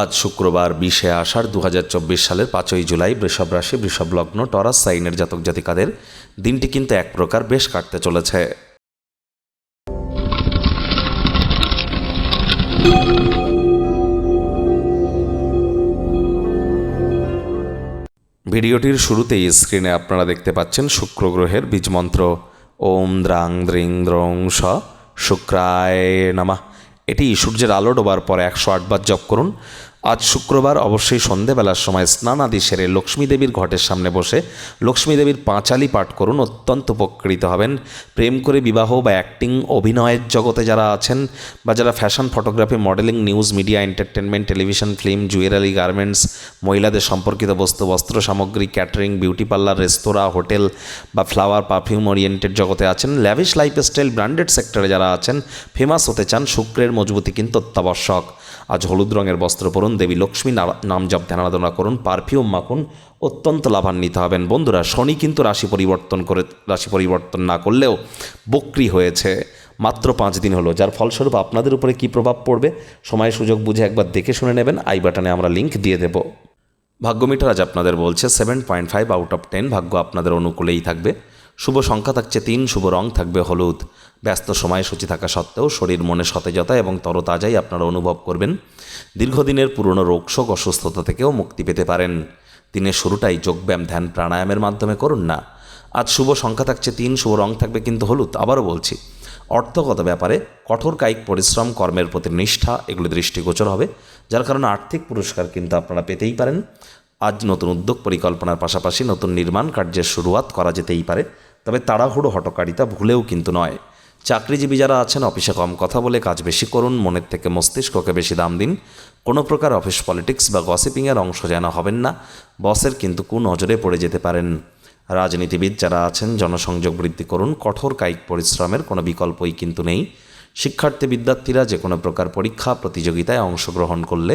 আজ শুক্রবার বিশে আষাঢ় দু হাজার চব্বিশ সালের পাঁচই জুলাই বৃষভ রাশি, বৃষভ লগ্ন, টরাস, সাইনের জাতক জাতিকাদের দিনটি কিন্তু এক প্রকার বেশ কাটতে চলেছে। ভিডিওটির শুরুতেই স্ক্রিনে আপনারা দেখতে পাচ্ছেন শুক্র গ্রহের বীজমন্ত্র ওম দ্রাং দ্রিং দ্রং শুক্রায় নামা। এটি সূর্যের আলো ডোবার পর একশো আটবার জপ করুন। আজ শুক্রবার অবশ্যই সন্ধেবেলার সময় স্নান আদি সেরে লক্ষ্মীদেবীর ঘটের সামনে বসে লক্ষ্মীদেবীর পাঁচালি পাঠ করুন, অত্যন্ত উপকৃত হবেন। প্রেম করে বিবাহ বা অ্যাক্টিং অভিনয়ের জগতে যারা আছেন বা যারা fashion photography modelling news media entertainment television film jewellery garments মহিলাদের সম্পর্কিত বস্তু, বস্ত্র সামগ্রী catering beauty parlour restaurant hotel বা ফ্লাওয়ার পারফিউম ওরিয়েন্টেড জগতে আছেন ল্যাভিশ লাইফস্টাইল ব্র্যান্ডেড সেক্টরে যারা আছেন ফেমাস হতে চান, শুক্রের মজবুতি কিন্তু অত্যাবশ্যক। আজ হলুদ রঙের বস্ত্র পরুন দেবী লক্ষ্মী নাম জপ ধ্যানাধনা করুন পারফিউম মাখুন, অত্যন্ত লাভান্বিত হবেন। বন্ধুরা, শনি কিন্তু রাশি পরিবর্তন করে, রাশি পরিবর্তন না করলেও বক্রি হয়েছে মাত্র পাঁচ দিন হলো। যার ফলস্বরূপ আপনাদের উপরে কী প্রভাব পড়বে, সময় সুযোগ বুঝে একবার দেখে শুনে নেবেন। আই বাটনে আমরা লিংক দিয়ে দেব। ভাগ্যমিটার আজ আপনাদের বলছে seven point five out of ten ভাগ্য আপনাদের অনুকূলেই থাকবে। শুভ সংখ্যা থাকছে তিন, শুভ রং থাকবে হলুদ। ব্যস্ত সময়সূচি থাকা সত্ত্বেও শরীর মনে সতেজতা এবং তরতাজাই আপনারা অনুভব করবেন। দীর্ঘদিনের পুরনো রোগশোক অসুস্থতা থেকেও মুক্তি পেতে পারেন। দিনের শুরুটাই যোগব্যায়াম, ধ্যান, প্রাণায়ামের মাধ্যমে করুন না। আজ শুভ সংখ্যা থাকছে তিন, শুভ রং থাকবে কিন্তু হলুদ, আবারও বলছি। অর্থগত ব্যাপারে কঠোর কায়িক পরিশ্রম, কর্মের প্রতি নিষ্ঠা, এগুলি দৃষ্টিগোচর হবে, যার কারণে আর্থিক পুরস্কার কিন্তু আপনারা পেতেই পারেন। আজ নতুন উদ্যোগ পরিকল্পনার পাশাপাশি নতুন নির্মাণ কার্যের শুরুয়াত করা যেতেই পারে। তবে তাড়াহুড়ো হটকারিতা ভুলেও কিন্তু নয়। চাকরিজীবী যারা আছেন, অফিসে কম কথা বলে কাজ বেশি করুন, মনের থেকে মস্তিষ্ককে বেশি দাম দিন। কোনো প্রকার অফিস পলিটিক্স বা গসিপিংয়ের অংশ যেন হবেন না। বসের কিন্তু কু নজরে পড়ে যেতে পারেন। রাজনীতিবিদ যারা আছেন, জনসংযোগ বৃদ্ধি করুন, কঠোর কায়িক পরিশ্রমের কোনো বিকল্পই কিন্তু নেই। শিক্ষার্থী বিদ্যার্থীরা যে কোনো প্রকার পরীক্ষা, প্রতিযোগিতায় অংশগ্রহণ করলে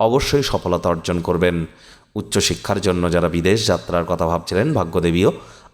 অবশ্যই সফলতা অর্জন করবেন। উচ্চশিক্ষার জন্য যারা বিদেশ যাত্রার কথা ভাবছিলেন, ভাগ্যদেবীও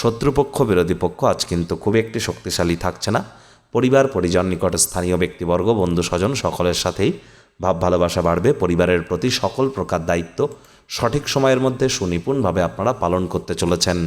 শত্রুপক্ষ, বিরোধী পক্ষ আজ কিন্তু খুব একটি শক্তিশালী থাকছে না। পরিবার, পরিজন, নিকট স্থানীয় ব্যক্তিবর্গ, বন্ধু, স্বজন সকলের সাথেই ভাব ভালোবাসা বাড়বে। পরিবারের প্রতি সকল প্রকার দায়িত্ব সঠিক সময়ের মধ্যে সুনিপুণভাবে আপনারা পালন করতে চলেছেন।